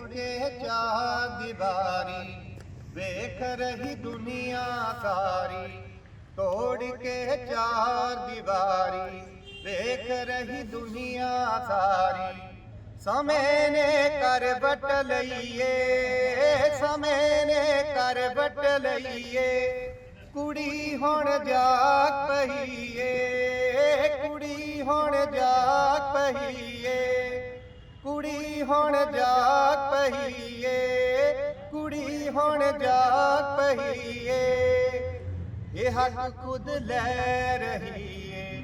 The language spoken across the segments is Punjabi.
ਕੇ ਚਾਰ ਦੀਵਾਰੀ ਵੇਖ ਰਹੀ ਦੁਨੀਆ ਸਾਰੀ ਤੋੜ ਕੇ ਚਾਰ ਦੀਵਾਰੀ ਵੇਖ ਰਹੀ ਦੁਨੀਆ ਸਾਰੀ ਸਮੇਂ ਨੇ ਕਰ ਬਟ ਲਈਏ ਸਮੇਂ ਨੇ ਕਰ ਬਟ ਲਈਏ ਕੁੜੀ ਹੁਣ ਜਾਗ ਪਈਏ ਕੁੜੀ ਹੁਣ ਜਾਗ ਪਈਏ ਕੁੜੀ ਹੁਣ ਜਾਗ ਪਈਏ ਕੁੜੀ ਹੁਣ ਜਾਗ ਪਈਏ ਇਹ ਹੱਕ ਖੁਦ ਲੈ ਰਹੀ ਏ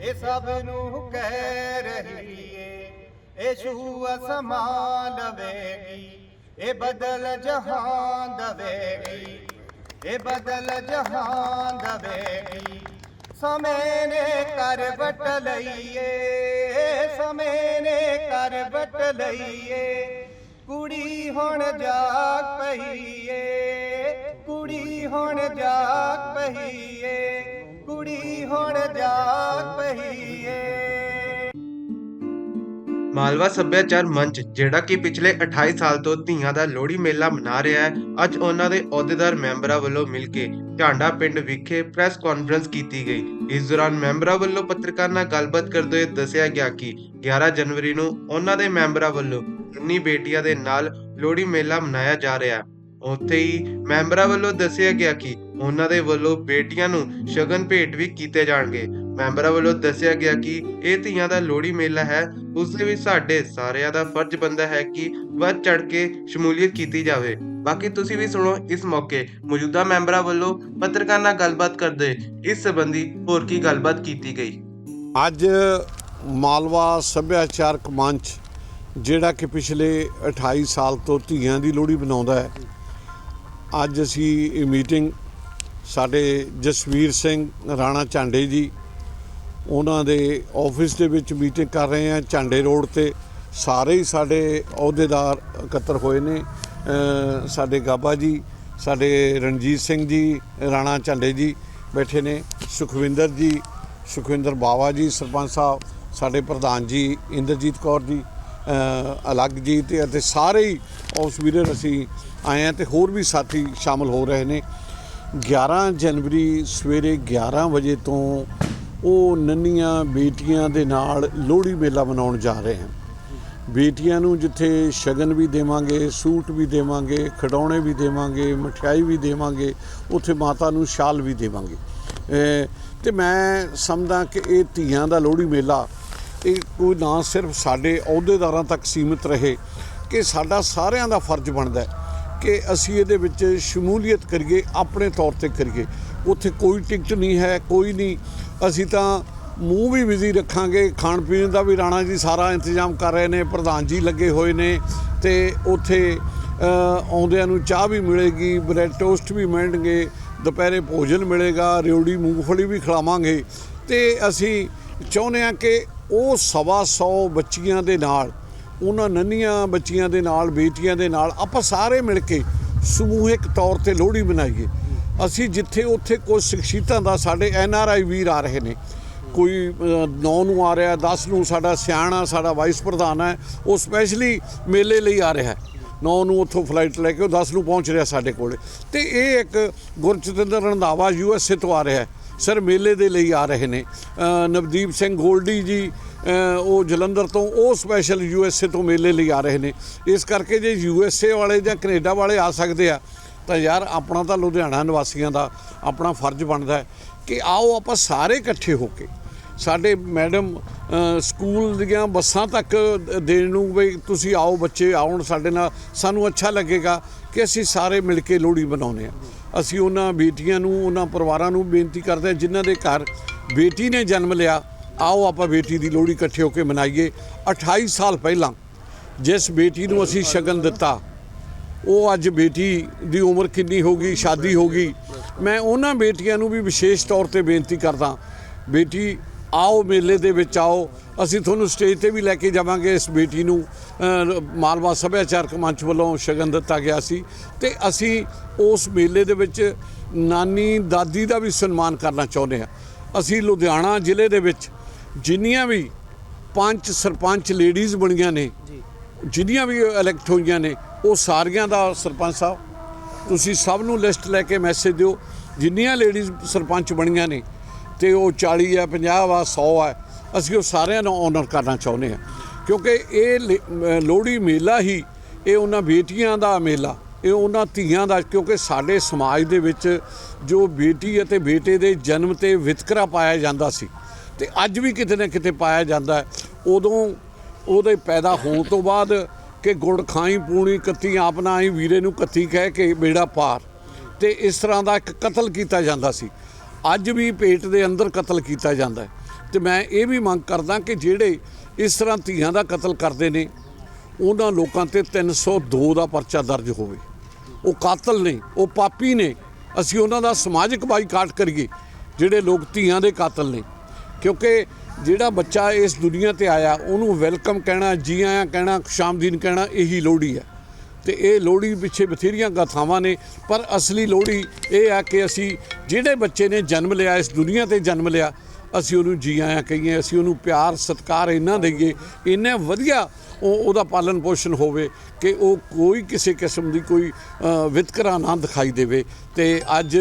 ਇਹ ਸਭ ਨੂੰ ਕਹਿ ਰਹੀ ਏ ਇਹ ਛੂ ਅਸਮਾਂ ਲਵੇਗੀ ਇਹ ਬਦਲ ਜਹਾਨ ਦਵੇਗੀ। ਇਹ ਬਦਲ ਜਹਾਨ ਦਵੇਗੀ। ਸਮੇਂ ਨੇ ਕਰ ਬਟ ਲਈਏ। ਸਮੇਂ ਨੇ ਕਰ ਬਟ ਲਈਏ। ਕੁੜੀ ਹੁਣ ਜਾਗ ਪਈਏ। ਕੁੜੀ ਹੁਣ ਜਾਗ ਪਈਏ। ਕੁੜੀ ਹੁਣ ਜਾਗ ਪਈਏ। ਮਾਲਵਾ ਸੱਭਿਆਚਾਰ ਮੰਚ, ਜਿਹੜਾ ਕਿ ਪਿਛਲੇ 28 ਸਾਲ ਤੋਂ ਧੀਆਂ ਦਾ ਲੋਹੜੀ ਮੇਲਾ ਮਨਾ ਰਿਹਾ ਹੈ, ਅੱਜ ਉਹਨਾਂ ਦੇ ਅਹੁਦੇਦਾਰ ਮੈਂਬਰਾਂ ਵੱਲੋਂ ਮਿਲ ਕੇ ਝਾਂਡਾ ਪਿੰਡ ਵਿਖੇ ਪ੍ਰੈਸ ਕਾਨਫਰੰਸ ਕੀਤੀ ਗਈ। ਇਸ ਦੌਰਾਨ ਮੈਂਬਰਾਂ ਵੱਲੋਂ ਪੱਤਰਕਾਰ ਨਾਲ ਗੱਲਬਾਤ ਕਰਦੇ ਹੋਏ ਦੱਸਿਆ ਗਿਆ ਕਿ 11 ਜਨਵਰੀ ਨੂੰ ਉਹਨਾਂ ਦੇ ਮੈਂਬਰਾਂ ਵੱਲੋਂ ਇੰਨੀ ਬੇਟੀਆਂ ਦੇ ਨਾਲ ਲੋਹੜੀ ਮੇਲਾ ਮਨਾਇਆ ਜਾ ਰਿਹਾ ਹੈ। ਉੱਥੇ ਹੀ ਮੈਂਬਰਾਂ ਵੱਲੋਂ ਦੱਸਿਆ ਗਿਆ ਕਿ ਉਹਨਾਂ ਦੇ ਵੱਲੋਂ ਬੇਟੀਆਂ ਨੂੰ ਸ਼ਗਨ ਭੇਟ ਵੀ ਕੀਤੇ ਜਾਣਗੇ। ਮੈਂਬਰਾਂ ਵੱਲੋਂ ਦੱਸਿਆ ਗਿਆ ਕਿ ਇਹ ਧੀਆਂ ਦਾ ਲੋਹੜੀ ਮੇਲਾ ਹੈ। ਉਸ ਦੇ ਵਿੱਚ ਸਾਡੇ ਸਾਰਿਆਂ ਦਾ ਫਰਜ਼ ਬਣਦਾ ਹੈ ਕਿ ਵੱਧ ਚੜ ਕੇ ਸ਼ਮੂਲੀਅਤ ਕੀਤੀ ਜਾਵੇ। ਬਾਕੀ ਤੁਸੀਂ ਵੀ ਸੁਣੋ ਇਸ ਮੌਕੇ ਮੌਜੂਦਾ ਮੈਂਬਰਾਂ ਵੱਲੋਂ ਪੱਤਰਕਾਰ ਨਾਲ ਗੱਲਬਾਤ ਕਰਦੇ ਇਸ ਸੰਬੰਧੀ ਹੋਰ ਕੀ ਗੱਲਬਾਤ ਕੀਤੀ ਗਈ। ਅੱਜ ਮਾਲਵਾ ਸੱਭਿਆਚਾਰਕ ਮੰਚ, ਜਿਹੜਾ ਕਿ ਪਿਛਲੇ 28 ਸਾਲ ਤੋਂ ਧੀਆਂ ਦੀ ਲੋਹੜੀ ਬਣਾਉਂਦਾ ਹੈ, ਅੱਜ ਅਸੀਂ ਇਹ ਮੀਟਿੰਗ ਸਾਡੇ ਜਸਵੀਰ ਸਿੰਘ ਰਾਣਾ ਝਾਂਡੇ ਜੀ ਉਹਨਾਂ ਦੇ ਆਫਿਸ ਦੇ ਵਿੱਚ ਮੀਟਿੰਗ ਕਰ ਰਹੇ ਹਾਂ, ਝਾਂਡੇ ਰੋਡ ਤੇ। ਸਾਰੇ ਹੀ ਸਾਡੇ ਅਹੁਦੇਦਾਰ ਇਕੱਤਰ ਹੋਏ ਨੇ। ਸਾਡੇ ਗਾਬਾ ਜੀ, ਸਾਡੇ ਰਣਜੀਤ ਸਿੰਘ ਜੀ, ਰਾਣਾ ਝਾਂਡੇ ਜੀ ਬੈਠੇ ਨੇ। ਸੁਖਵਿੰਦਰ ਜੀ, ਸੁਖਵਿੰਦਰ ਬਾਵਾ ਜੀ, ਸਰਪੰਚ ਸਾਹਿਬ, ਸਾਡੇ ਪ੍ਰਧਾਨ ਜੀ, ਇੰਦਰਜੀਤ ਕੌਰ ਜੀ ਅਲੱਗ ਜੀ ਤੇ ਅਤੇ ਸਾਰੇ ਹੀ ਉਸ ਵੀਰੇ ਅਸੀਂ ਆਏ ਹਾਂ ਤੇ ਹੋਰ ਵੀ ਸਾਥੀ ਸ਼ਾਮਲ ਹੋ ਰਹੇ ਨੇ। 11 ਜਨਵਰੀ ਸਵੇਰੇ 11 ਵਜੇ ਤੋਂ ਉਹ ਨੰਨੀਆਂ ਬੇਟੀਆਂ ਦੇ ਨਾਲ ਲੋਹੜੀ ਮੇਲਾ ਮਨਾਉਣ ਜਾ ਰਹੇ ਹਨ। ਬੇਟੀਆਂ ਨੂੰ ਜਿੱਥੇ ਸ਼ਗਨ ਵੀ ਦੇਵਾਂਗੇ, ਸੂਟ ਵੀ ਦੇਵਾਂਗੇ, ਖਿਡੌਣੇ ਵੀ ਦੇਵਾਂਗੇ, ਮਠਿਆਈ ਵੀ ਦੇਵਾਂਗੇ, ਉੱਥੇ ਮਾਤਾ ਨੂੰ ਸ਼ਾਲ ਵੀ ਦੇਵਾਂਗੇ। ਅਹ ਤੇ ਮੈਂ ਸਮਝਦਾ ਕਿ ਇਹ ਧੀਆਂ ਦਾ ਲੋਹੜੀ ਮੇਲਾ, ਇਹ ਕੋਈ ਨਾ ਸਿਰਫ ਸਾਡੇ ਅਹੁਦੇਦਾਰਾਂ ਤੱਕ ਸੀਮਿਤ ਰਹੇ, ਕਿ ਸਾਡਾ ਸਾਰਿਆਂ ਦਾ ਫਰਜ਼ ਬਣਦਾ ਹੈ। ਕਿ ਅਸੀਂ ਇਹਦੇ ਵਿੱਚ ਸ਼ਮੂਲੀਅਤ ਕਰੀਏ, ਆਪਣੇ ਤੌਰ ਤੇ ਕਰੀਏ। ਉੱਥੇ ਕੋਈ ਟਿਕਟ ਨਹੀਂ ਹੈ, ਕੋਈ ਨਹੀਂ। ਅਸੀਂ ਤਾਂ ਮੂੰਹ ਵੀ ਬਿਜ਼ੀ ਰੱਖਾਂਗੇ। ਖਾਣ ਪੀਣ ਦਾ ਵੀ ਰਾਣਾ ਜੀ ਸਾਰਾ ਇੰਤਜ਼ਾਮ ਕਰ ਰਹੇ ਨੇ, ਪ੍ਰਧਾਨ ਜੀ ਲੱਗੇ ਹੋਏ ਨੇ ਤੇ ਉੱਥੇ ਆਉਂਦਿਆਂ ਨੂੰ ਚਾਹ ਵੀ ਮਿਲੇਗੀ, ਬ੍ਰੈਡ ਟੋਸਟ ਵੀ ਮਿਲਣਗੇ, ਦੁਪਹਿਰੇ ਭੋਜਨ ਮਿਲੇਗਾ ਰਿਉੜੀ ਮੂੰਗਫਲੀ ਵੀ ਖਿਲਾਵਾਂਗੇ। ਤੇ ਅਸੀਂ ਚਾਹੁੰਦੇ ਹਾਂ ਕਿ ਉਹ ਸਵਾ ਸੌ ਬੱਚੀਆਂ ਦੇ ਨਾਲ ਉਹਨਾਂ ਨੰਨੀਆਂ ਬੱਚੀਆਂ ਦੇ ਨਾਲ, ਬੇਟੀਆਂ ਦੇ ਨਾਲ ਆਪਾਂ ਸਾਰੇ ਮਿਲ ਕੇ ਸਮੂਹਿਕ ਤੌਰ ਤੇ ਲੋਹੜੀ ਮਨਾਈਏ। ਅਸੀਂ ਜਿੱਥੇ ਉੱਥੇ ਕੁਝ ਸ਼ਖਸੀਅਤਾਂ ਦਾ ਸਾਡੇ ਐਨ ਆਰ ਆਈ ਵੀਰ ਆ ਰਹੇ ਨੇ। ਕੋਈ 9 ਨੂੰ ਆ ਰਿਹਾ 10 ਨੂੰ, ਸਾਡਾ ਸਿਆਣਾ, ਸਾਡਾ ਵਾਈਸ ਪ੍ਰਧਾਨ ਹੈ, ਉਹ ਸਪੈਸ਼ਲੀ ਮੇਲੇ ਲਈ ਆ ਰਿਹਾ ਹੈ। 9 ਨੂੰ ਉੱਥੋਂ ਫਲਾਈਟ ਲੈ ਕੇ ਉਹ 10 ਨੂੰ ਪਹੁੰਚ ਰਿਹਾ ਸਾਡੇ ਕੋਲੇ। ਤੇ ਇਹ ਇੱਕ Gurchitandar Randhawa U S A ਤੋਂ ਆ ਰਿਹਾ ਸਰ, ਮੇਲੇ ਦੇ ਲਈ ਆ ਰਹੇ ਨੇ। ਨਵਦੀਪ ਸਿੰਘ ਗੋਲਡੀ ਜੀ ਉਹ ਜਲੰਧਰ ਤੋਂ, ਉਹ ਸਪੈਸ਼ਲ ਯੂ ਐਸ ਏ ਤੋਂ ਮੇਲੇ ਲਈ ਆ ਰਹੇ ਨੇ। ਇਸ ਕਰਕੇ ਜੇ ਯੂ ਐਸ ਏ ਵਾਲੇ ਜਾਂ ਕੈਨੇਡਾ ਵਾਲੇ ਆ ਸਕਦੇ ਆ, ਤਾਂ ਯਾਰ ਆਪਣਾ ਤਾਂ ਲੁਧਿਆਣਾ ਨਿਵਾਸੀਆਂ ਦਾ ਆਪਣਾ ਫਰਜ਼ ਬਣਦਾ ਹੈ ਕਿ ਆਓ ਆਪਾਂ ਸਾਰੇ ਇਕੱਠੇ ਹੋ ਕੇ, ਸਾਡੇ ਮੈਡਮ ਸਕੂਲ ਦੀਆਂ ਬੱਸਾਂ ਤੱਕ ਦੇਣ ਨੂੰ ਵੀ ਤੁਸੀਂ ਆਓ ਬੱਚੇ, ਆਉਣ ਸਾਡੇ ਨਾਲ, ਸਾਨੂੰ ਅੱਛਾ ਲੱਗੇਗਾ ਕਿ ਅਸੀਂ ਸਾਰੇ ਮਿਲ ਕੇ ਲੋਹੜੀ ਬਣਾਉਂਦੇ ਆ ਅਸੀਂ ਉਹਨਾਂ ਬੇਟੀਆਂ ਨੂੰ, ਉਹਨਾਂ ਪਰਿਵਾਰਾਂ ਨੂੰ ਬੇਨਤੀ ਕਰਦੇ ਹਾਂ, ਜਿਨ੍ਹਾਂ ਦੇ ਘਰ ਬੇਟੀ ਨੇ ਜਨਮ ਲਿਆ ਆਓ ਆਪਾਂ ਬੇਟੀ ਦੀ ਲੋਹੜੀ ਇਕੱਠੇ ਹੋ ਕੇ ਮਨਾਈਏ। 28 ਸਾਲ ਪਹਿਲਾਂ ਜਿਸ ਬੇਟੀ ਨੂੰ ਅਸੀਂ ਸ਼ਗਨ ਦਿੱਤਾ, ਉਹ ਅੱਜ ਬੇਟੀ ਦੀ ਉਮਰ ਕਿੰਨੀ ਹੋ ਗਈ, ਸ਼ਾਦੀ ਹੋ ਗਈ। ਮੈਂ ਉਹਨਾਂ ਬੇਟੀਆਂ ਨੂੰ ਵੀ ਵਿਸ਼ੇਸ਼ ਤੌਰ ਤੇ ਬੇਨਤੀ ਕਰਦਾ, ਬੇਟੀ ਆਓ ਮੇਲੇ ਦੇ ਵਿੱਚ ਆਓ, ਅਸੀਂ ਤੁਹਾਨੂੰ ਸਟੇਜ ਤੇ ਵੀ ਲੈ ਕੇ ਜਾਵਾਂਗੇ ਇਸ ਬੇਟੀ ਨੂੰ। ਮਾਲਵਾ ਸੱਭਿਆਚਾਰਕ ਮੰਚ ਵੱਲੋਂ ਸ਼ਗਨ ਦਿੱਤਾ ਗਿਆ ਸੀ ਤੇ ਅਸੀਂ ਉਸ ਮੇਲੇ ਦੇ ਵਿੱਚ ਨਾਨੀ ਦਾਦੀ ਦਾ ਵੀ ਸਨਮਾਨ ਕਰਨਾ ਚਾਹੁੰਦੇ ਹਾਂ। ਅਸੀਂ ਲੁਧਿਆਣਾ ਜ਼ਿਲ੍ਹੇ ਦੇ ਵਿੱਚ ਜਿੰਨੀਆਂ ਵੀ ਪੰਜ ਸਰਪੰਚ ਲੇਡੀਜ਼ ਬਣੀਆਂ ਨੇ ਜਿੰਨੀਆਂ ਵੀ ਇਲੈਕਟ ਹੋਈਆਂ ਨੇ ਉਹ ਸਾਰੀਆਂ ਦਾ ਸਰਪੰਚ ਸਾਹਿਬ। ਤੁਸੀਂ ਸਭ ਨੂੰ ਲਿਸਟ ਲੈ ਕੇ ਮੈਸੇਜ ਦਿਓ ਜਿੰਨੀਆਂ ਲੇਡੀਜ਼ ਸਰਪੰਚ ਬਣੀਆਂ ਨੇ ਤੇ ਉਹ 40 ਆ 50 ਆ 100 ਆ ਅਸੀਂ ਉਹ ਸਾਰਿਆਂ ਨੂੰ ਆਨਰ ਕਰਨਾ ਚਾਹੁੰਦੇ ਆ ਕਿਉਂਕਿ ਇਹ ਲੋਹੜੀ ਮੇਲਾ ਹੀ ਇਹ ਉਹਨਾਂ ਬੇਟੀਆਂ ਦਾ ਮੇਲਾ ਇਹ ਉਹਨਾਂ ਧੀਆਂ ਦਾ ਕਿਉਂਕਿ ਸਾਡੇ ਸਮਾਜ ਦੇ ਵਿੱਚ ਜੋ ਬੇਟੀ ਅਤੇ ਬੇਟੇ ਦੇ ਜਨਮ ਤੇ ਵਿਤਕਰਾ ਪਾਇਆ ਜਾਂਦਾ ਸੀ ਤੇ ਅੱਜ ਵੀ ਕਿਤੇ ਨਾ ਕਿਤੇ ਪਾਇਆ ਜਾਂਦਾ ਉਦੋਂ ਉਹਦੇ ਪੈਦਾ ਹੋਣ ਤੋਂ ਬਾਅਦ ਕਿ ਗੁੜ ਖਾਈ ਪੂਣੀ ਕੱਤੀ, ਆਪ ਨਾ ਆਈ ਵੀਰੇ ਨੂੰ ਕੱਤੀ ਕਹਿ ਕੇ ਬੇੜਾ ਪਾਰ। ਤੇ ਇਸ ਤਰ੍ਹਾਂ ਦਾ ਇੱਕ ਕਤਲ ਕੀਤਾ ਜਾਂਦਾ ਸੀ। ਅੱਜ ਵੀ ਪੇਟ ਦੇ ਅੰਦਰ ਕਤਲ ਕੀਤਾ ਜਾਂਦਾ ਹੈ। ਤੇ ਮੈਂ ਇਹ ਵੀ ਮੰਗ ਕਰਦਾ ਕਿ ਜਿਹੜੇ ਇਸ ਤਰ੍ਹਾਂ ਧੀਆਂ ਦਾ ਕਤਲ ਕਰਦੇ ਨੇ, ਉਹਨਾਂ ਲੋਕਾਂ ਤੇ 302 ਦਾ ਪਰਚਾ ਦਰਜ ਹੋਵੇ। ਉਹ ਕਾਤਲ ਨੇ, ਉਹ ਪਾਪੀ ਨੇ। ਅਸੀਂ ਉਹਨਾਂ ਦਾ ਸਮਾਜਿਕ ਬਾਈਕਾਟ ਕਰੀਏ। ਜਿਹੜੇ ਲੋਕ ਧੀਆਂ ਦੇ ਕਾਤਲ ਨੇ ਕਿਉਂਕਿ ਜਿਹੜਾ ਬੱਚਾ ਇਸ ਦੁਨੀਆ ਤੇ ਆਇਆ, ਉਹਨੂੰ ਵੈਲਕਮ ਕਹਿਣਾ, ਜੀ ਆਇਆਂ ਕਹਿਣਾ ਖੁਸ਼ਾਮਦੀਨ ਕਹਿਣਾ, ਇਹੀ ਲੋਹੜੀ ਹੈ। ਤੇ ਇਹ ਲੋਹੜੀ ਪਿੱਛੇ ਬਥੇਰੀਆਂ ਗਾਥਾਵਾਂ ਨੇ, ਪਰ ਅਸਲੀ ਲੋਹੜੀ ਇਹ ਆ ਕਿ ਅਸੀਂ ਜਿਹੜੇ ਬੱਚੇ ਨੇ ਜਨਮ ਲਿਆ, ਇਸ ਦੁਨੀਆ ਤੇ ਜਨਮ ਲਿਆ, ਅਸੀਂ ਉਹਨੂੰ ਜੀ ਆਇਆਂ ਕਹੀਏ, ਅਸੀਂ ਉਹਨੂੰ ਪਿਆਰ, ਸਤਿਕਾਰ ਇੰਨਾ ਦਈਏ, ਇੰਨਾ ਵਧੀਆ ਉਹ ਉਹਦਾ ਪਾਲਣ ਪੋਸ਼ਣ ਹੋਵੇ ਕਿ ਉਹ ਕੋਈ ਕਿਸੇ ਕਿਸਮ ਦੀ ਕੋਈ ਵਿਤਕਰਾ ਨਾ ਦਿਖਾਈ ਦੇਵੇ। ਤੇ ਅੱਜ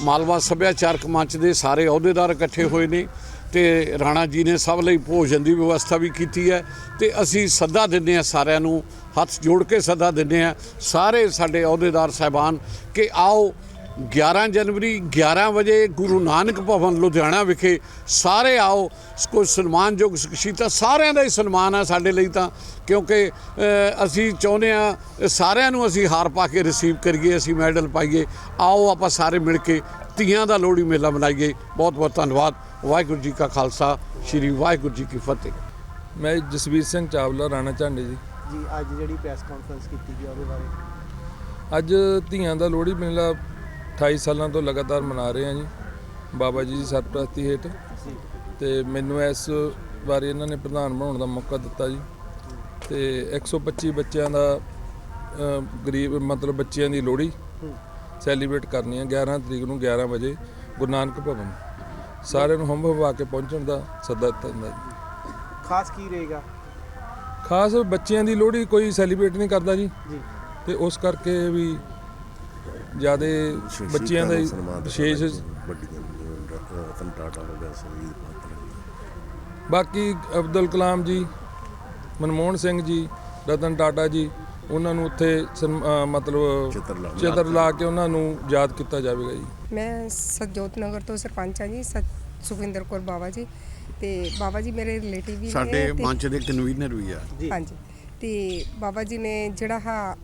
ਮਾਲਵਾ ਸੱਭਿਆਚਾਰਕ ਮੰਚ ਦੇ ਸਾਰੇ ਅਹੁਦੇਦਾਰ ਇਕੱਠੇ ਹੋਏ ਨੇ ਤੇ ਰਾਣਾ ਜੀ ਨੇ ਸਭ ਲਈ ਭੋਜਨ ਦੀ ਵਿਵਸਥਾ ਵੀ ਕੀਤੀ ਹੈ ਤੇ ਅਸੀਂ ਸੱਦਾ ਦਿੰਦੇ ਹਾਂ ਸਾਰਿਆਂ ਨੂੰ, ਹੱਥ ਜੋੜ ਕੇ ਸੱਦਾ ਦਿੰਦੇ ਹਾਂ ਸਾਰੇ ਸਾਡੇ ਅਹੁਦੇਦਾਰ ਸਾਹਿਬਾਨ ਕਿ ਆਓ 11 ਜਨਵਰੀ 11 ਵਜੇ ਗੁਰੂ ਨਾਨਕ ਭਵਨ ਲੁਧਿਆਣਾ ਵਿਖੇ ਸਾਰੇ ਆਓ, ਕੋਈ ਸਨਮਾਨਯੋਗ ਸ਼ਖਸੀਅਤਾਂ ਸਾਰਿਆਂ ਦਾ ਹੀ ਸਨਮਾਨ ਹੈ ਸਾਡੇ ਲਈ ਤਾਂ, ਕਿਉਂਕਿ ਅਸੀਂ ਚਾਹੁੰਦੇ ਆ ਸਾਰਿਆਂ ਨੂੰ ਅਸੀਂ ਹਾਰ ਪਾ ਕੇ ਰਿਸੀਵ ਕਰੀਏ, ਅਸੀਂ ਮੈਡਲ ਪਾਈਏ, ਆਓ ਆਪਾਂ ਸਾਰੇ ਮਿਲ ਕੇ ਧੀਆਂ ਦਾ ਲੋਹੜੀ ਮੇਲਾ ਮਨਾਈਏ। ਬਹੁਤ ਬਹੁਤ ਧੰਨਵਾਦ। ਵਾਹਿਗੁਰੂ ਜੀ ਕਾ ਖਾਲਸਾ ਸ੍ਰੀ ਵਾਹਿਗੁਰੂ ਜੀ ਕੀ ਫਤਿਹ। ਮੈਂ ਜਸਵੀਰ ਸਿੰਘ ਚਾਵਲਾ ਰਾਣਾ ਝਾਂਡੇ ਜੀ। ਜੀ ਅੱਜ ਜਿਹੜੀ ਪ੍ਰੈਸ ਕਾਨਫਰੰਸ ਕੀਤੀ ਗਈ ਉਹਦੇ ਬਾਰੇ। ਅੱਜ ਧੀਆਂ ਦਾ ਲੋਹੜੀ ਮੇਲਾ 28 ਸਾਲਾਂ ਤੋਂ ਲਗਾਤਾਰ ਮਨਾ ਰਹੇ ਹਾਂ ਜੀ। ਬਾਬਾ ਜੀ ਦੀ ਸਰਪ੍ਰਸਤੀ ਹੇਠ। ਤੇ ਮੈਨੂੰ ਇਸ ਵਾਰੀ ਇਹਨਾਂ ਨੇ ਪ੍ਰਧਾਨ ਬਣਾਉਣ ਦਾ ਮੌਕਾ ਦਿੱਤਾ ਜੀ। ਤੇ 125 ਬੱਚਿਆਂ ਦਾ ਗਰੀਬ ਮਤਲਬ ਬੱਚਿਆਂ ਦੀ ਲੋਹੜੀ। ਸੈਲੀਬ੍ਰੇਟ ਕਰਨੀ ਹੈ 11 ਤਰੀਕ ਨੂੰ 11 ਵਜੇ ਗੁਰੂ ਨਾਨਕ ਭਵਨ। ਸਾਰਿਆਂ ਨੂੰ ਹੰਭ ਹਵਾ ਕੇ ਪਹੁੰਚਣ ਦਾ ਸੱਦਾ ਦਿੱਤਾ ਜਾਂਦਾ ਜੀ। ਖਾਸ ਕੀ ਰਹੇਗਾ? ਖਾਸ ਬੱਚਿਆਂ ਦੀ ਲੋਹੜੀ ਕੋਈ ਸੈਲੀਬ੍ਰੇਟ ਨਹੀਂ ਕਰਦਾ ਜੀ। ਜੀ। ਤੇ ਉਸ ਕਰਕੇ ਵੀ ਜਿਆਦੇ ਬੱਚਿਆਂ ਦਾ ਹੀ ਵਿਸ਼ੇਸ਼ ਰਤਨ ਟਾਟਾ ਹੋ ਗਿਆ ਬਾਕੀ ਅਬਦੁਲ ਕਲਾਮ ਜੀ ਮਨਮੋਹਨ ਸਿੰਘ ਜੀ ਰਤਨ ਟਾਟਾ ਜੀ ਉਹਨਾਂ ਨੂੰ ਉੱਥੇ ਸਨਮ- ਅਹ ਮਤਲਬ ਚਿੱਤਰ ਲਾ- ਕੇ। ਉਹਨਾਂ ਨੂੰ ਯਾਦ ਕੀਤਾ ਜਾਵੇਗਾ ਜੀ। ਮੈਂ ਸਤਜੋਤ ਨਗਰ ਤੋਂ ਸਰਪੰਚ ਹਾਂ ਜੀ ਸਤ ਸੁਖਵਿੰਦਰ ਕੌਰ ਬਾਵਾ ਜੀ। ਤੇ ਬਾਬਾ ਜੀ ਮੇਰੇ ਰਿਲੇਟਿਵ ਵੀ ਨੇ ਸਾਡੇ ਤੇ- ਮੰਚ ਦੇ ਕਨਵੀਨਰ ਵੀ ਆ। ਜੀ। ਹਾਂਜੀ। ਤੇ ਬਾਬਾ ਜੀ ਨੇ ਜਿਹੜਾ ਹਾ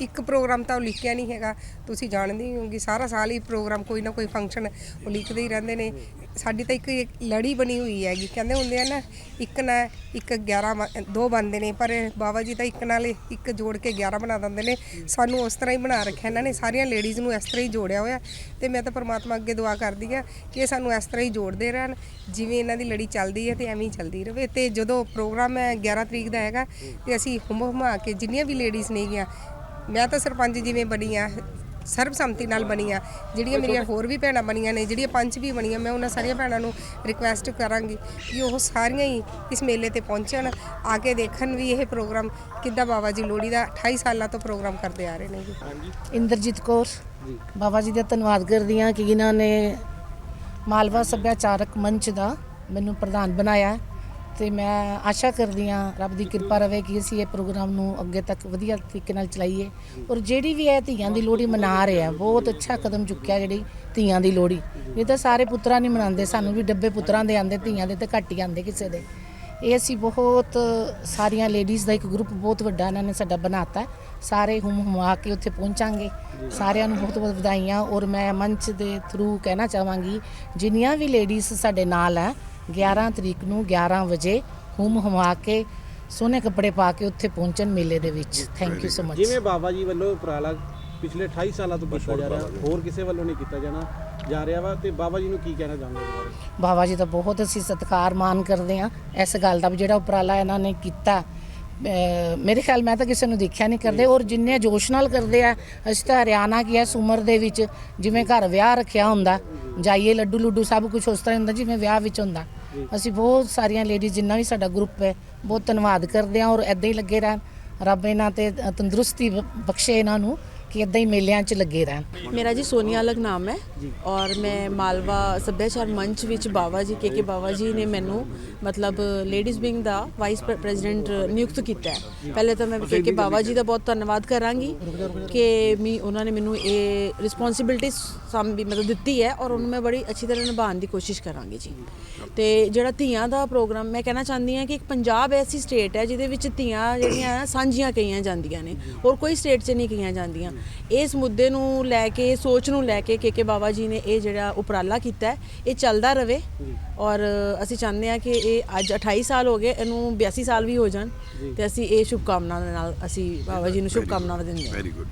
ਇੱਕ ਪ੍ਰੋਗਰਾਮ ਤਾਂ ਉਹ ਲਿਖਿਆ ਨਹੀਂ ਹੈਗਾ। ਤੁਸੀਂ ਜਾਣਦੇ ਹੀ ਹੋਗੇ ਸਾਰਾ ਸਾਲ ਹੀ ਪ੍ਰੋਗਰਾਮ ਕੋਈ ਨਾ ਕੋਈ ਫੰਕਸ਼ਨ ਉਹ ਲਿਖਦੇ ਹੀ ਰਹਿੰਦੇ ਨੇ। ਸਾਡੀ ਤਾਂ ਇੱਕ ਲੜੀ ਬਣੀ ਹੋਈ ਹੈਗੀ। ਕਹਿੰਦੇ ਹੁੰਦੇ ਆ ਨਾ, ਇੱਕ ਨਾ ਇੱਕ 11 ਬ- ਦੋ ਬਣਦੇ ਨੇ, ਪਰ ਬਾਬਾ ਜੀ ਤਾਂ ਇੱਕ ਨਾਲ ਇੱਕ ਜੋੜ ਕੇ 11 ਬਣਾ ਦਿੰਦੇ ਨੇ। ਸਾਨੂੰ ਉਸ ਤਰ੍ਹਾਂ ਹੀ ਬਣਾ ਰੱਖਿਆ ਇਹਨਾਂ ਨੇ। ਸਾਰੀਆਂ ਲੇਡੀਜ਼ ਨੂੰ ਇਸ ਤਰ੍ਹਾਂ ਹੀ ਜੋੜਿਆ ਹੋਇਆ। ਤੇ ਮੈਂ ਤਾਂ ਪਰਮਾਤਮਾ ਅੱਗੇ ਦੁਆ ਕਰਦੀ ਆ ਕਿ ਇਹ ਸਾਨੂੰ ਇਸ ਤਰ੍ਹਾਂ ਹੀ ਜੋੜਦੇ ਰਹਿਣ। ਜਿਵੇਂ ਇਹਨਾਂ ਦੀ ਲੜੀ ਚੱਲਦੀ ਹੈ ਤੇ ਐਵੇਂ ਹੀ ਚੱਲਦੀ ਰਹੇ ਤੇ ਜਦੋਂ ਪ੍ਰੋਗਰਾਮ ਹੈ 11 ਤਰੀਕ ਦਾ ਹੈਗਾ, ਤੇ ਅਸੀਂ ਹੁਮ ਹੁਮਾ ਕੇ ਜਿੰਨੀਆਂ ਵੀ ਲੇਡੀਜ਼ ਨੇਗੀਆਂ, ਮੈਂ ਤਾਂ ਸਰਪੰਚ ਜਿਵੇਂ ਬਣੀ ਆ ਸਰਬਸੰਮਤੀ ਨਾਲ ਬਣੀ ਆ ਜਿਹੜੀਆਂ ਮੇਰੀਆਂ ਹੋਰ ਵੀ ਭੈਣਾਂ ਬਣੀਆਂ ਨੇ ਜਿਹੜੀਆਂ ਪੰਚ ਵੀ ਬਣੀਆਂ ਮੈਂ ਉਹਨਾਂ ਸਾਰੀਆਂ ਭੈਣਾਂ ਨੂੰ ਰਿਕੁਐਸਟ ਕਰਾਂਗੀ ਕਿ ਉਹ ਸਾਰੀਆਂ ਹੀ ਇਸ ਮੇਲੇ ਤੇ ਪਹੁੰਚਣ ਆ ਕੇ ਦੇਖਣ ਵੀ ਇਹ ਪ੍ਰੋਗਰਾਮ ਕਿੱਦਾਂ ਬਾਬਾ ਜੀ ਲੋਹੜੀ ਦਾ 28 ਸਾਲਾਂ ਤੋਂ ਪ੍ਰੋਗਰਾਮ ਕਰਦੇ ਆ ਰਹੇ ਨੇ ਜੀ। ਇੰਦਰਜੀਤ ਕੌਰ। ਬਾਬਾ ਜੀ ਦਾ ਧੰਨਵਾਦ ਕਰਦੀ ਹਾਂ ਕਿ ਇਹਨਾਂ ਨੇ ਮਾਲਵਾ ਸੱਭਿਆਚਾਰਕ ਮੰਚ ਦਾ ਮੈਨੂੰ ਪ੍ਰਧਾਨ ਬਣਾਇਆ। ਤੇ ਮੈਂ ਆਸ਼ਾ ਕਰਦੀ ਹਾਂ ਰੱਬ ਦੀ ਕਿਰਪਾ ਰਵੇ ਕਿ ਅਸੀਂ ਇਹ ਪ੍ਰੋਗਰਾਮ ਨੂੰ ਅੱਗੇ ਤੱਕ ਵਧੀਆ ਤਰੀਕੇ ਨਾਲ ਚਲਾਈਏ। ਔਰ ਜਿਹੜੀ ਵੀ ਇਹ ਧੀਆਂ ਦੀ ਲੋਹੜੀ ਮਨਾ ਰਹੇ ਆ, ਬਹੁਤ ਅੱਛਾ ਕਦਮ ਚੁੱਕਿਆ ਜਿਹੜੀ ਧੀਆਂ ਦੀ ਲੋਹੜੀ। ਇਹ ਤਾਂ ਸਾਰੇ ਪੁੱਤਰਾਂ ਨਹੀਂ ਮਨਾਉਂਦੇ, ਸਾਨੂੰ ਵੀ ਡੱਬੇ ਪੁੱਤਰਾਂ ਦੇ ਆਂਦੇ ਧੀਆਂ ਦੇ ਤੇ ਘੱਟ ਹੀ ਆਂਦੇ ਕਿਸੇ ਦੇ। ਇਹ ਅਸੀਂ ਬਹੁਤ ਸਾਰੀਆਂ ਲੇਡੀਜ਼ ਦਾ ਇੱਕ ਗਰੁੱਪ ਬਹੁਤ ਵੱਡਾ ਇਹਨਾਂ ਨੇ ਸਾਡਾ ਬਣਾਤਾ। ਸਾਰੇ ਹੁਮ ਹੁਮਾ ਕੇ ਉੱਥੇ ਪਹੁੰਚਾਂਗੇ। ਸਾਰਿਆਂ ਨੂੰ ਬਹੁਤ ਬਹੁਤ ਵਧਾਈਆਂ। ਔਰ ਮੈਂ ਮੰਚ ਦੇ ਥਰੂ ਕਹਿਣਾ ਚਾਹਾਂਗੀ, ਜਿੰਨੀਆਂ ਵੀ ਲੇਡੀਜ਼ ਸਾਡੇ ਨਾਲ ਹੈ 11 ਤਰੀਕ ਨੂੰ 11 ਵਜੇ ਹੁਮ ਹੁਮਾ ਕੇ ਸੋਹਣੇ ਕੱਪੜੇ ਪਾ ਕੇ ਉੱਥੇ ਪਹੁੰਚਣ ਮੇਲੇ ਦੇ ਵਿੱਚ। ਥੈਂਕ ਯੂ ਸੋ ਮਚ ਜਿਵੇਂ ਬਾਬਾ ਜੀ ਵੱਲੋਂ ਉਪਰਾਲਾ ਪਿਛਲੇ 28 ਸਾਲਾਂ ਤੋਂ ਕੀਤਾ ਜਾ ਰਿਹਾ ਹੋਰ ਕਿਸੇ ਵੱਲੋਂ ਨਹੀਂ ਕੀਤਾ ਜਾਣਾ ਜਾ ਰਿਹਾ ਵਾ ਤੇ ਬਾਬਾ ਜੀ ਨੂੰ ਕੀ ਕਹਿਣਾ ਚਾਹੁੰਦੇ ਹੋ ਬਾਬਾ ਜੀ ਦਾ ਬਹੁਤ ਅਸੀਂ ਸਤਿਕਾਰ ਮਾਨ ਕਰਦੇ ਹਾਂ। ਇਸ ਗੱਲ ਦਾ ਵੀ ਜਿਹੜਾ ਉਪਰਾਲਾ ਇਹਨਾਂ ਨੇ ਕੀਤਾ ਮੇਰੇ ਖਿਆਲ ਮੈਂ ਤਾਂ ਕਿਸੇ ਨੂੰ ਦੇਖਿਆ ਨਹੀਂ ਕਰਦੇ ਔਰ ਜਿੰਨੇ ਜੋਸ਼ ਨਾਲ ਕਰਦੇ ਆ ਅਸੀਂ ਤਾਂ ਹਰਿਆਣਾ ਕੀ ਇਸ ਉਮਰ ਦੇ ਵਿੱਚ ਜਿਵੇਂ ਘਰ ਵਿਆਹ ਰੱਖਿਆ ਹੁੰਦਾ ਜਾਈਏ ਲੱਡੂ ਲੁੱਡੂ ਸਭ ਕੁਝ ਉਸ ਤਰ੍ਹਾਂ ਹੁੰਦਾ ਜਿਵੇਂ ਵਿਆਹ ਵਿੱਚ ਹੁੰਦਾ। ਅਸੀਂ ਬਹੁਤ ਸਾਰੀਆਂ ਲੇਡੀਜ਼ ਜਿੰਨਾ ਵੀ ਸਾਡਾ ਗਰੁੱਪ ਹੈ, ਬਹੁਤ ਧੰਨਵਾਦ ਕਰਦੇ ਹਾਂ ਔਰ ਐਦਾਂ ਹੀ ਲੱਗੇ ਰਹਿਣ। ਰੱਬ ਇਹਨਾਂ ਤੇ ਤੰਦਰੁਸਤੀ ਬਖਸ਼ੇ ਇਹਨਾਂ ਨੂੰ। ਕਿ ਐਦਾਂ ਹੀ ਮੇਲਿਆਂ 'ਚ ਲੱਗੇ ਰਹਿਣ। ਮੇਰਾ ਜੀ ਸੋਨੀਆ ਅਲਗ ਨਾਮ ਹੈ ਔਰ ਮੈਂ ਮਾਲਵਾ ਸੱਭਿਆਚਾਰ ਮੰਚ ਵਿੱਚ ਬਾਵਾ ਜੀ, ਕੇ ਕੇ ਬਾਵਾ ਜੀ ਨੇ ਮੈਨੂੰ ਮਤਲਬ ਲੇਡੀਜ਼ ਵਿੰਗ ਦਾ ਵਾਈਸ ਪ੍ਰੈਜ਼ੀਡੈਂਟ ਨਿਯੁਕਤ ਕੀਤਾ ਹੈ। ਪਹਿਲੇ ਤਾਂ ਮੈਂ ਕੇ ਕੇ ਬਾਵਾ ਜੀ ਦਾ ਬਹੁਤ ਧੰਨਵਾਦ ਕਰਾਂਗੀ ਕਿ ਮੀ ਉਹਨਾਂ ਨੇ ਮੈਨੂੰ ਇਹ ਰਿਸਪੌਂਸਿਬਿਲਟੀ ਸਾਮ ਵੀ ਮਤਲਬ ਦਿੱਤੀ ਹੈ ਔਰ ਉਹਨੂੰ ਮੈਂ ਬੜੀ ਅੱਛੀ ਤਰ੍ਹਾਂ ਨਿਭਾਉਣ ਦੀ ਕੋਸ਼ਿਸ਼ ਕਰਾਂਗੀ ਜੀ। ਤੇ ਜਿਹੜਾ ਧੀਆਂ ਦਾ ਪ੍ਰੋਗਰਾਮ ਮੈਂ ਕਹਿਣਾ ਚਾਹੁੰਦੀ ਹਾਂ ਕਿ ਇੱਕ ਪੰਜਾਬ ਐਸੀ ਸਟੇਟ ਹੈ ਜਿਹਦੇ ਵਿੱਚ ਧੀਆਂ ਜਿਹੜੀਆਂ ਸਾਂਝੀਆਂ ਕਹੀਆਂ ਜਾਂਦੀਆਂ ਨੇ ਹੋਰ ਕੋਈ ਸਟੇਟ 'ਚ ਨਹੀਂ ਕਹੀਆਂ ਜਾਂਦੀਆਂ। ਇਸ ਮੁੱਦੇ ਨੂੰ ਲੈ ਕੇ ਸੋਚ ਨੂੰ ਲੈ ਕੇ ਕੇ ਕੇ ਬਾਬਾ ਜੀ ਨੇ ਇਹ ਜਿਹੜਾ ਉਪਰਾਲਾ ਕੀਤਾ ਹੈ ਇਹ ਚੱਲਦਾ ਰਵੇ। ਔਰ ਅਸੀਂ ਚਾਹੁੰਦੇ ਹਾਂ ਕਿ ਇਹ ਅੱਜ 28 ਸਾਲ ਹੋ ਗਏ ਇਹਨੂੰ 82 ਸਾਲ ਵੀ ਹੋ ਜਾਣ ਤੇ ਅਸੀਂ ਇਹ ਸ਼ੁਭਕਾਮਨਾਵਾਂ ਦੇ ਨਾਲ ਅਸੀਂ ਬਾਬਾ ਜੀ ਨੂੰ ਸ਼ੁਭਕਾਮਨਾਵਾਂ ਦਿੰਦੇ ਹਾਂ। Very good